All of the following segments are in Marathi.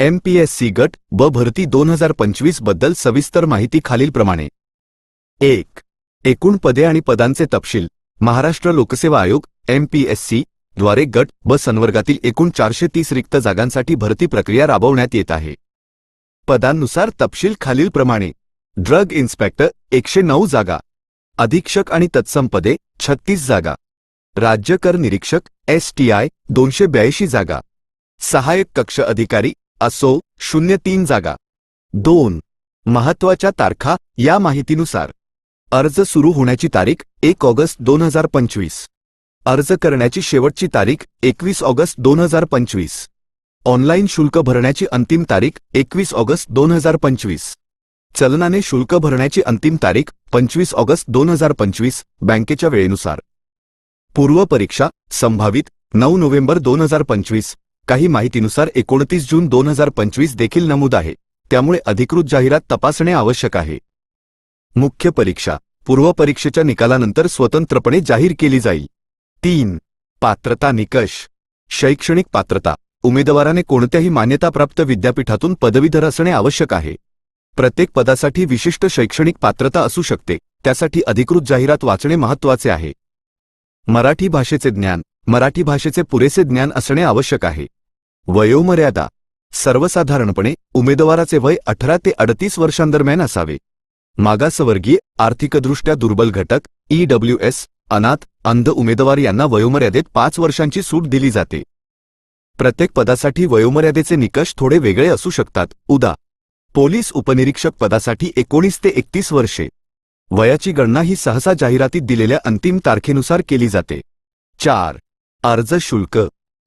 एम पी एस सी गट ब भरती दोन हजार पंचवीसबद्दल सविस्तर माहिती खालीलप्रमाणे. एक. एकूण पदे आणि पदांचे तपशील. महाराष्ट्र लोकसेवा आयोग एम पी एस सी द्वारे गट ब संवर्गातील एकूण चारशे तीस रिक्त जागांसाठी भरती प्रक्रिया राबवण्यात येत आहे. पदांनुसार तपशील खालीलप्रमाणे. ड्रग इन्स्पेक्टर एकशे नऊ जागा. अधीक्षक आणि तत्सम पदे छत्तीस जागा. राज्य कर निरीक्षक एस टी आय दोनशे ब्याऐंशी जागा. सहाय्यक कक्ष अधिकारी असो शून्य तीन जागा. दोन. महत्त्वाच्या तारखा या माहितीनुसार. अर्ज सुरू होण्याची तारीख एक ऑगस्ट दोन हजार पंचवीस. अर्ज करण्याची शेवटची तारीख एकवीस ऑगस्ट दोन हजार पंचवीस. ऑनलाईन शुल्क भरण्याची अंतिम तारीख एकवीस ऑगस्ट दोन हजार पंचवीस. चलनाने शुल्क भरण्याची अंतिम तारीख पंचवीस ऑगस्ट दोन हजार पंचवीस बँकेच्या वेळेनुसार. पूर्व परीक्षा संभावित नऊ नोव्हेंबर दोन हजार पंचवीस. काही माहितीनुसार एकोणतीस जून दोन हजार पंचवीस देखील नमूद आहे. त्यामुळे अधिकृत जाहिरात तपासणे आवश्यक आहे. मुख्य परीक्षा. पूर्व परीक्षेच्या निकालानंतर स्वतंत्रपणे जाहीर केली जाईल. तीन. पात्रता निकष. शैक्षणिक पात्रता. उमेदवाराने कोणत्याही मान्यताप्राप्त विद्यापीठातून पदवीधर असणे आवश्यक आहे. प्रत्येक पदासाठी विशिष्ट शैक्षणिक पात्रता असू शकते. त्यासाठी अधिकृत जाहिरात वाचणे महत्त्वाचे आहे. मराठी भाषेचे ज्ञान. मराठी भाषेचे पुरेसे ज्ञान असणे आवश्यक आहे. वयोमर्यादा सर्वसाधारणपणे उमेदवाराचे वय अठरा ते अडतीस वर्षांदरम्यान असावे. मागासवर्गीय आर्थिकदृष्ट्या दुर्बल घटक ईडब्ल्यूएस अनाथ अंध उमेदवार यांना वयोमर्यादेत पाच वर्षांची सूट दिली जाते. प्रत्येक पदासाठी वयोमर्यादेचे निकष थोडे वेगळे असू शकतात. उदा. पोलीस उपनिरीक्षक पदासाठी एकोणीस ते एकतीस वर्षे. वयाची गणना ही सहसा जाहिरातीत दिलेल्या अंतिम तारखेनुसार केली जाते. चार. अर्ज शुल्क.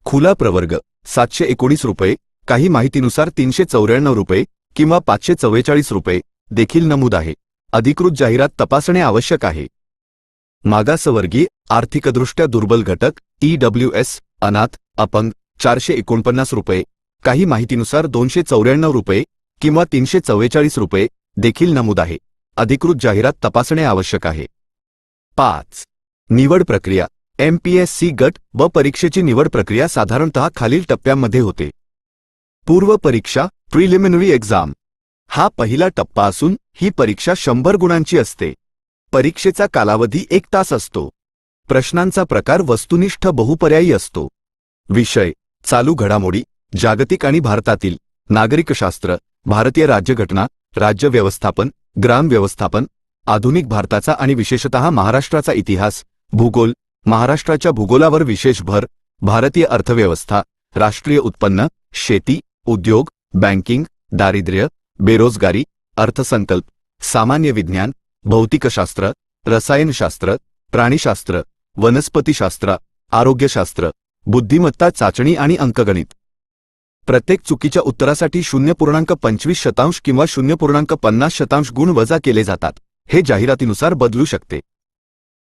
खुला प्रवर्ग. सातशे एकोणीस रुपये काही माहितीनुसार तीनशे चौऱ्याण्णव रुपये किंवा पाचशे चव्वेचाळीस रुपये देखील नमूद आहे. अधिकृत जाहिरात तपासणे आवश्यक आहे. मागासवर्गीय आर्थिकदृष्ट्या दुर्बल घटक ईडब्ल्यूएस अनाथ अपंग चारशे एकोणपन्नास रुपये काही माहितीनुसार दोनशे चौऱ्याण्णव रुपये किंवा तीनशे चव्वेचाळीस रुपये देखील नमूद आहे. अधिकृत जाहिरात तपासणे आवश्यक आहे. पाच. निवड प्रक्रिया. एमपीएससी गट व परीक्षेची निवड प्रक्रिया साधारणतः खालील टप्प्यांमध्ये होते. पूर्व परीक्षा प्रिलिमिनरी एक्झाम हा पहिला टप्पा असून ही परीक्षा शंभर गुणांची असते. परीक्षेचा कालावधी एक तास असतो. प्रश्नांचा प्रकार वस्तुनिष्ठ बहुपर्यायी असतो. विषय चालू घडामोडी जागतिक आणि भारतातील नागरिकशास्त्र भारतीय राज्यघटना राज्य व्यवस्थापन ग्राम व्यवस्थापन आधुनिक भारताचा आणि विशेषतः महाराष्ट्राचा इतिहास भूगोल महाराष्ट्राच्या भूगोलावर विशेष भर भारतीय अर्थव्यवस्था राष्ट्रीय उत्पन्न शेती उद्योग बँकिंग दारिद्र्य बेरोजगारी अर्थसंकल्प सामान्य विज्ञान भौतिकशास्त्र रसायनशास्त्र प्राणीशास्त्र वनस्पतीशास्त्र आरोग्यशास्त्र बुद्धिमत्ता चाचणी आणि अंकगणित. प्रत्येक चुकीच्या उत्तरासाठी शून्य पूर्णांक पंचवीस शतांश किंवा शून्य पूर्णांक पन्नास शतांश गुण वजा केले जातात. हे जाहिरातीनुसार बदलू शकते.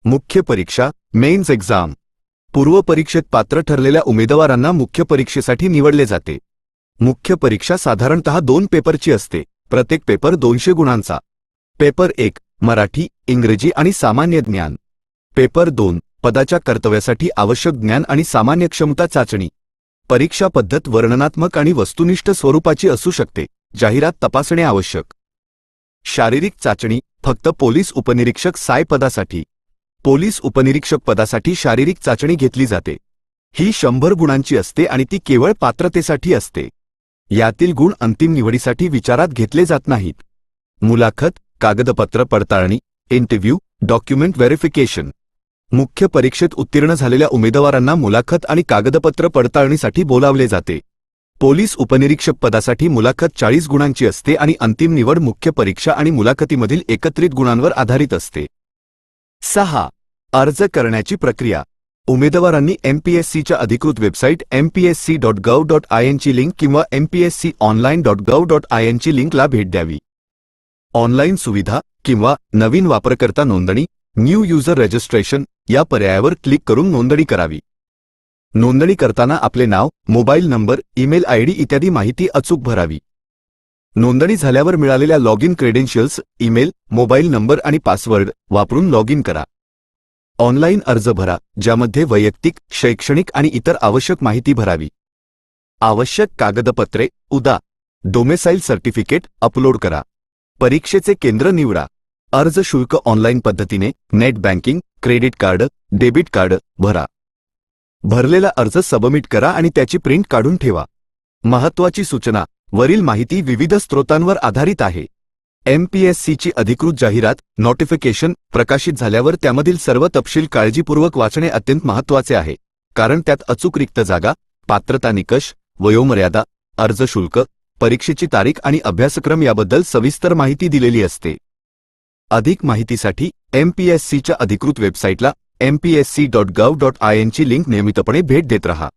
मुख्य परीक्षा मेन्स एक्झाम. पूर्व परीक्षेत पात्र ठरलेल्या उमेदवारांना मुख्य परीक्षेसाठी निवडले जाते. मुख्य परीक्षा साधारणतः दोन पेपरची असते. प्रत्येक पेपर दोनशे गुणांचा. पेपर एक मराठी इंग्रजी आणि सामान्य ज्ञान. पेपर दोन पदाच्या कर्तव्यासाठी आवश्यक ज्ञान आणि सामान्य क्षमता चाचणी. परीक्षा पद्धत वर्णनात्मक आणि वस्तुनिष्ठ स्वरूपाची असू शकते. जाहिरात तपासणे आवश्यक. शारीरिक चाचणी फक्त पोलीस उपनिरीक्षक साय पदासाठी. पोलीस उपनिरीक्षक पदासाठी शारीरिक चाचणी घेतली जाते. ही शंभर गुणांची असते आणि ती केवळ पात्रतेसाठी असते. यातील गुण अंतिम निवडीसाठी विचारात घेतले जात नाहीत. मुलाखत कागदपत्र पडताळणी इंटरव्ह्यू डॉक्युमेंट व्हेरिफिकेशन. मुख्य परीक्षेत उत्तीर्ण झालेल्या उमेदवारांना मुलाखत आणि कागदपत्र पडताळणीसाठी बोलावले जाते. पोलीस उपनिरीक्षक पदासाठी मुलाखत चाळीस गुणांची असते आणि अंतिम निवड मुख्य परीक्षा आणि मुलाखतीमधील एकत्रित गुणांवर आधारित असते. सहा. अर्ज करण्याची प्रक्रिया. उमेदवारांनी एमपीएससीच्या अधिकृत website MPSC dot gov dot I एनची link किंवा MPSC online dot gov dot I एनची लिंकला भेट द्यावी. ऑनलाईन सुविधा किंवा नवीन वापरकर्ता नोंदणी न्यू युजर रजिस्ट्रेशन या पर्यायावर क्लिक करून नोंदणी करावी. नोंदणी करताना आपले नाव मोबाईल नंबर ईमेल आयडी इत्यादी माहिती अचूक भरावी. नोंदणी झाल्यावर मिळालेल्या log in credentials email mobile number आणि पासवर्ड वापरून लॉग इन करा. ऑनलाईन अर्ज भरा ज्यामध्ये वैयक्तिक शैक्षणिक आणि इतर आवश्यक माहिती भरावी. आवश्यक कागदपत्रे उदा. डोमेसाईल सर्टिफिकेट अपलोड करा. परीक्षेचे केंद्र निवडा. अर्ज शुल्क ऑनलाईन पद्धतीने net banking credit card debit card भरा. भरलेला अर्ज सबमिट करा आणि त्याची प्रिंट काढून ठेवा. महत्वाची सूचना. वरील माहिती विविध स्रोतांवर आधारित आहे. एमपीएससीची अधिकृत जाहिरात नोटिफिकेशन प्रकाशित झाल्यावर त्यामधील सर्व तपशील काळजीपूर्वक वाचणे अत्यंत महत्त्वाचे आहे. कारण त्यात अचूक रिक्त जागा पात्रता निकष वयोमर्यादा अर्ज शुल्क परीक्षेची तारीख आणि अभ्यासक्रम याबद्दल सविस्तर माहिती दिलेली असते. अधिक माहितीसाठी एमपीएससीच्या अधिकृत वेबसाईटला MPSC dot gov dot I एनची link नियमितपणे भेट देत रहा.